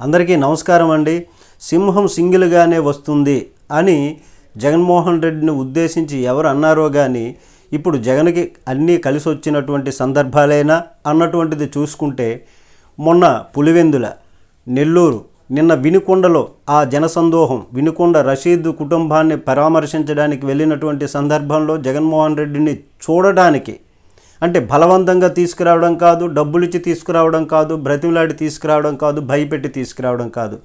అందరికీ నమస్కారం అండి. సింహం సింగిల్గానే వస్తుంది అని జగన్మోహన్ రెడ్డిని ఉద్దేశించి ఎవరు అన్నారో కానీ ఇప్పుడు జగన్కి అన్నీ కలిసి వచ్చినటువంటి సందర్భాలైనా అన్నటువంటిది చూసుకుంటే మొన్న పులివెందుల నెల్లూరు నిన్న వినుకొండలో ఆ జనసందోహం వినుకొండ రషీద్ కుటుంబాన్ని పరామర్శించడానికి వెళ్ళినటువంటి సందర్భంలో జగన్మోహన్ రెడ్డిని చూడడానికి అంటే బలవంతంగా తీసుకురావడం కాదు డబ్బులిచ్చి తీసుకురావడం కాదు బ్రతిమలాడి తీసుకురావడం కాదు భయపెట్టి తీసుకురావడం కాదు.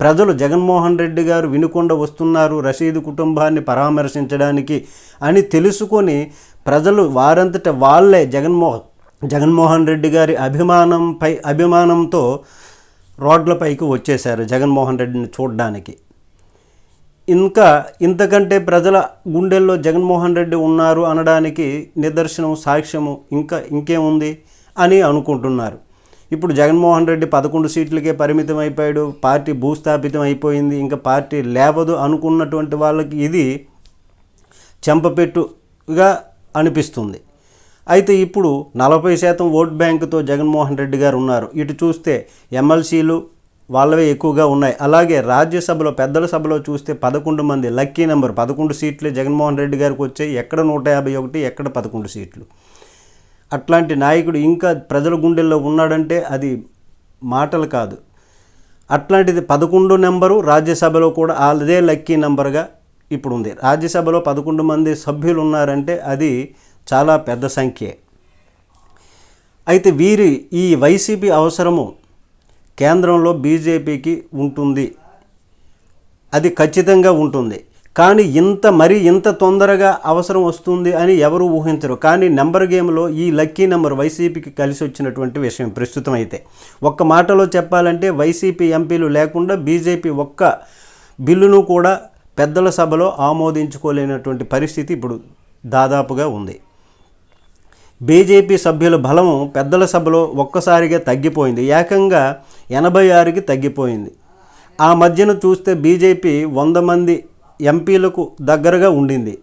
ప్రజలు జగన్మోహన్ రెడ్డి గారు వినుకొండ వస్తున్నారు రషీదు కుటుంబాన్ని పరామర్శించడానికి అని తెలుసుకొని ప్రజలు వారంతట వాళ్ళే జగన్మోహన్ జగన్మోహన్ రెడ్డి గారి అభిమానంపై అభిమానంతో రోడ్లపైకి వచ్చేశారు జగన్మోహన్ రెడ్డిని చూడడానికి. ఇంకా ఇంతకంటే ప్రజల గుండెల్లో జగన్మోహన్ రెడ్డి ఉన్నారు అనడానికి నిదర్శనం సాక్ష్యము ఇంకా ఇంకేముంది అని అనుకుంటున్నారు. ఇప్పుడు జగన్మోహన్ రెడ్డి పదకొండు సీట్లకే పరిమితం అయిపోయాడు పార్టీ భూస్థాపితం అయిపోయింది ఇంకా పార్టీ లేవదు అనుకున్నటువంటి వాళ్ళకి ఇది చెంపపెట్టుగా అనిపిస్తుంది. అయితే ఇప్పుడు నలభై శాతం ఓట్ బ్యాంకుతో జగన్మోహన్ రెడ్డి గారు ఉన్నారు. ఇటు చూస్తే ఎమ్మెల్సీలు వాళ్ళవే ఎక్కువగా ఉన్నాయి. అలాగే రాజ్యసభలో పెద్దల సభలో చూస్తే పదకొండు మంది లక్కీ నెంబర్ పదకొండు సీట్లు జగన్మోహన్ రెడ్డి గారికి వచ్చాయి. ఎక్కడ నూట యాభై ఒకటి ఎక్కడ పదకొండు సీట్లు. అట్లాంటి నాయకుడు ఇంకా ప్రజల గుండెల్లో ఉన్నాడంటే అది మాటలు కాదు. అట్లాంటిది పదకొండు నెంబరు రాజ్యసభలో కూడా అదే లక్కీ నెంబర్గా ఇప్పుడు ఉంది రాజ్యసభలో పదకొండు మంది సభ్యులు ఉన్నారంటే అది చాలా పెద్ద సంఖ్యే. అయితే వీరి ఈ వైసీపీ అవసరము కేంద్రంలో బీజేపీకి ఉంటుంది. అది ఖచ్చితంగా ఉంటుంది. కానీ ఇంత మరి ఇంత తొందరగా అవసరం వస్తుంది అని ఎవరు ఊహించరు. కానీ నెంబర్ గేమ్లో ఈ లక్కీ నెంబర్ వైసీపీకి కలిసి వచ్చినటువంటి విషయం ప్రస్తుతం అయితే. ఒక్క మాటలో చెప్పాలంటే వైసీపీ ఎంపీలు లేకుండా బీజేపీ ఒక్క బిల్లును కూడా పెద్దల సభలో ఆమోదించుకోలేనటువంటి పరిస్థితి ఇప్పుడు దాదాపుగా ఉంది. బీజేపీ సభ్యుల బలము పెద్దల సభలో ఒక్కసారిగా తగ్గిపోయింది. ఏకంగా ఎనభై ఆరుకి తగ్గిపోయింది. ఆ మధ్యన చూస్తే బీజేపీ వంద మంది ఎంపీలకు దగ్గరగా ఉండింది.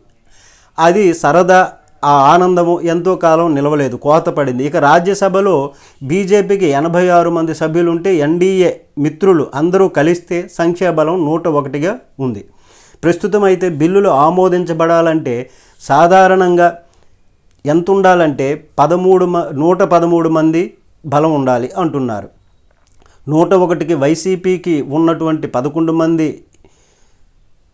అది సరదా ఆ ఆనందము ఎంతో కాలం నిలవలేదు కోత పడింది. ఇక రాజ్యసభలో బీజేపీకి ఎనభై ఆరు మంది సభ్యులుంటే ఎన్డీఏ మిత్రులు అందరూ కలిస్తే సంఖ్యాబలం నూట ఒకటిగా ఉంది. ప్రస్తుతం అయితే బిల్లులు ఆమోదించబడాలంటే సాధారణంగా ఎంత ఉండాలంటే పదమూడు మ నూట పదమూడు మంది బలం ఉండాలి అంటున్నారు. నూట ఒకటికి వైసీపీకి ఉన్నటువంటి పదకొండు మంది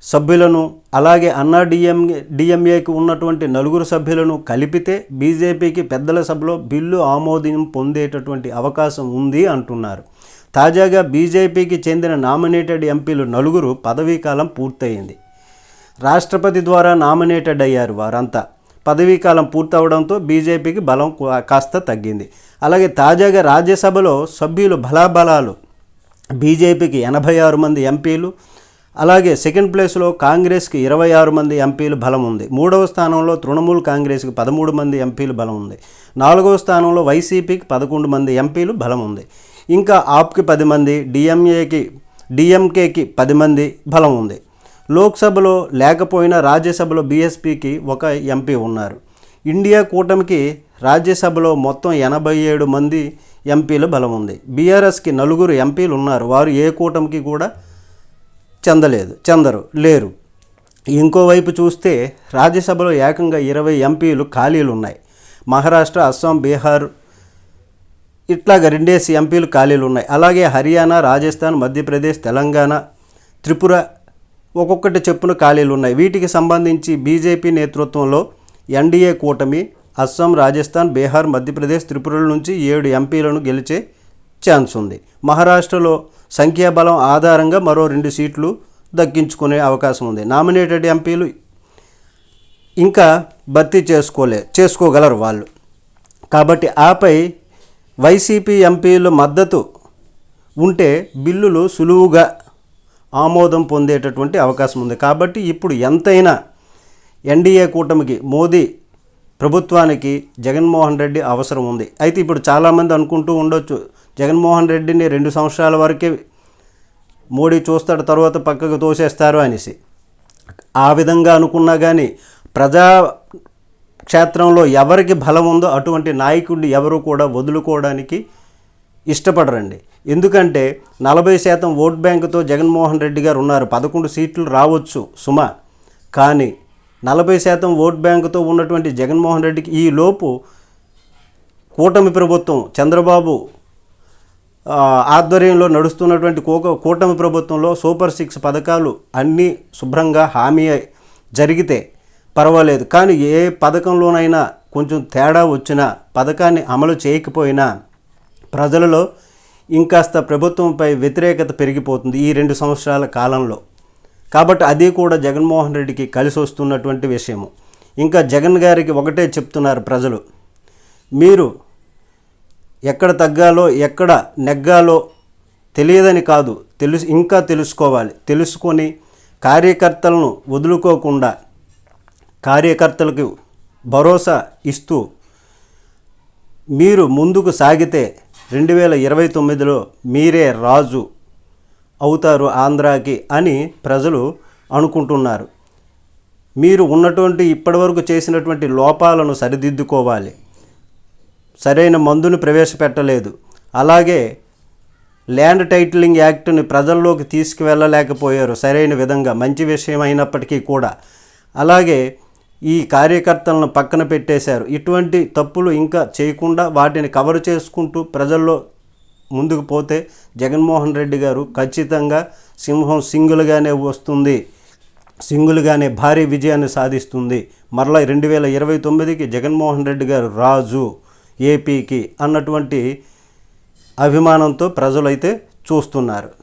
సభ్యులను అలాగే అన్నా డిఎం డిఎంఏకి ఉన్నటువంటి నలుగురు సభ్యులను కలిపితే బీజేపీకి పెద్దల సభలో బిల్లు ఆమోదం పొందేటటువంటి అవకాశం ఉంది అంటున్నారు. తాజాగా బీజేపీకి చెందిన నామినేటెడ్ ఎంపీలు నలుగురు పదవీకాలం పూర్తయింది. రాష్ట్రపతి ద్వారా నామినేటెడ్ అయ్యారు వారంతా. పదవీకాలం పూర్తవడంతో బీజేపీకి బలం కాస్త తగ్గింది. అలాగే తాజాగా రాజ్యసభలో సభ్యులు బలాబలాలు బీజేపీకి ఎనభై ఆరు మంది ఎంపీలు అలాగే సెకండ్ ప్లేస్లో కాంగ్రెస్కి ఇరవై ఆరు మంది ఎంపీలు బలం ఉంది. మూడవ స్థానంలో తృణమూల్ కాంగ్రెస్కి పదమూడు మంది ఎంపీలు బలం ఉంది. నాలుగవ స్థానంలో వైసీపీకి పదకొండు మంది ఎంపీలు బలం ఉంది. ఇంకా ఆప్కి పది మంది డిఎంఏకి డిఎంకేకి పది మంది బలం ఉంది. లోక్సభలో లేకపోయినా రాజ్యసభలో బీఎస్పీకి ఒక ఎంపీ ఉన్నారు. ఇండియా కూటమికి రాజ్యసభలో మొత్తం ఎనభై ఏడు మంది ఎంపీల బలం ఉంది. బీఆర్ఎస్కి నలుగురు ఎంపీలు ఉన్నారు. వారు ఏ కూటమికి కూడా చెందలేదు చెందరు లేరు. ఇంకోవైపు చూస్తే రాజ్యసభలో ఏకంగా ఇరవై ఎంపీలు ఖాళీలు ఉన్నాయి. మహారాష్ట్ర అస్సాం బీహార్ ఇట్లాగ రెండేసి ఎంపీలు ఖాళీలు ఉన్నాయి. అలాగే హర్యానా రాజస్థాన్ మధ్యప్రదేశ్ తెలంగాణ త్రిపుర ఒక్కొక్కటి చెప్పున ఖాళీలు ఉన్నాయి. వీటికి సంబంధించి బీజేపీ నేతృత్వంలో ఎన్డీఏ కూటమి అస్సాం రాజస్థాన్ బీహార్ మధ్యప్రదేశ్ త్రిపురల నుంచి ఏడు ఎంపీలను గెలిచే ఛాన్స్ ఉంది. మహారాష్ట్రలో సంఖ్యాబలం ఆధారంగా మరో రెండు సీట్లు దక్కించుకునే అవకాశం ఉంది. నామినేటెడ్ ఎంపీలు ఇంకా భర్తీ చేసుకోలే చేసుకోగలరు వాళ్ళు. కాబట్టి ఆపై వైసీపీ ఎంపీల మద్దతు ఉంటే బిల్లులు సులువుగా ఆమోదం పొందేటటువంటి అవకాశం ఉంది. కాబట్టి ఇప్పుడు ఎంతైనా ఎన్డీఏ కూటమికి మోదీ ప్రభుత్వానికి జగన్మోహన్ రెడ్డి అవసరం ఉంది. అయితే ఇప్పుడు చాలామంది అనుకుంటూ ఉండొచ్చు జగన్మోహన్ రెడ్డిని రెండు సంవత్సరాల వరకే మోడీ చూస్తాడు తర్వాత పక్కకు తోసేస్తారు అనేసి. ఆ విధంగా అనుకున్నా కానీ ప్రజా క్షేత్రంలో ఎవరికి బలం ఉందో అటువంటి నాయకుడిని ఎవరు కూడా వదులుకోవడానికి ఇష్టపడరండి. ఎందుకంటే నలభై శాతం ఓట్ బ్యాంకుతో జగన్మోహన్ రెడ్డి గారు ఉన్నారు. పదకొండు సీట్లు రావచ్చు సుమ. కానీ నలభై శాతం ఓట్ బ్యాంకుతో ఉన్నటువంటి జగన్మోహన్ రెడ్డికి ఈ లోపు కూటమి ప్రభుత్వం చంద్రబాబు ఆధ్వర్యంలో నడుస్తున్నటువంటి కోక కూటమి ప్రభుత్వంలో సూపర్ సిక్స్ పథకాలు అన్నీ శుభ్రంగా హామీ అయి జరిగితే పర్వాలేదు. కానీ ఏ పథకంలోనైనా కొంచెం తేడా వచ్చినా పథకాన్ని అమలు చేయకపోయినా ప్రజలలో ఇంకాస్త ప్రభుత్వంపై వ్యతిరేకత పెరిగిపోతుంది ఈ రెండు సంవత్సరాల కాలంలో. కాబట్టి అది కూడా జగన్మోహన్ రెడ్డికి కలిసి వస్తున్నటువంటి విషయము. ఇంకా జగన్ గారికి ఒకటే చెప్తున్నారు ప్రజలు. మీరు ఎక్కడ తగ్గాలో ఎక్కడ నెగ్గాలో తెలియదని కాదు తెలుసు ఇంకా తెలుసుకోవాలి. తెలుసుకొని కార్యకర్తలను వదులుకోకుండా కార్యకర్తలకు భరోసా ఇస్తూ మీరు ముందుకు సాగితే రెండు వేల ఇరవై తొమ్మిదిలో మీరే రాజు అవుతారు ఆంధ్రాకి అని ప్రజలు అనుకుంటున్నారు. మీరు ఉన్నటువంటి ఇప్పటివరకు చేసినటువంటి లోపాలను సరిదిద్దుకోవాలి. సరైన మందును ప్రవేశపెట్టలేదు. అలాగే ల్యాండ్ టైటిలింగ్ యాక్ట్ని ప్రజల్లోకి తీసుకువెళ్ళలేకపోయారు సరైన విధంగా మంచి విషయం అయినప్పటికీ కూడా. అలాగే ఈ కార్యకర్తలను పక్కన పెట్టేశారు. ఇటువంటి తప్పులు ఇంకా చేయకుండా వాటిని కవర్ చేసుకుంటూ ప్రజల్లో ముందుకు పోతే జగన్మోహన్ రెడ్డి గారు ఖచ్చితంగా సింహం సింగులుగానే వస్తుంది. సింగులుగానే భారీ విజయాన్ని సాధిస్తుంది. మరలా రెండు వేల ఇరవై తొమ్మిదికి జగన్మోహన్ రెడ్డి గారు రాజు ఏపీకి అన్నటువంటి అభిమానంతో ప్రజలైతే చూస్తున్నారు.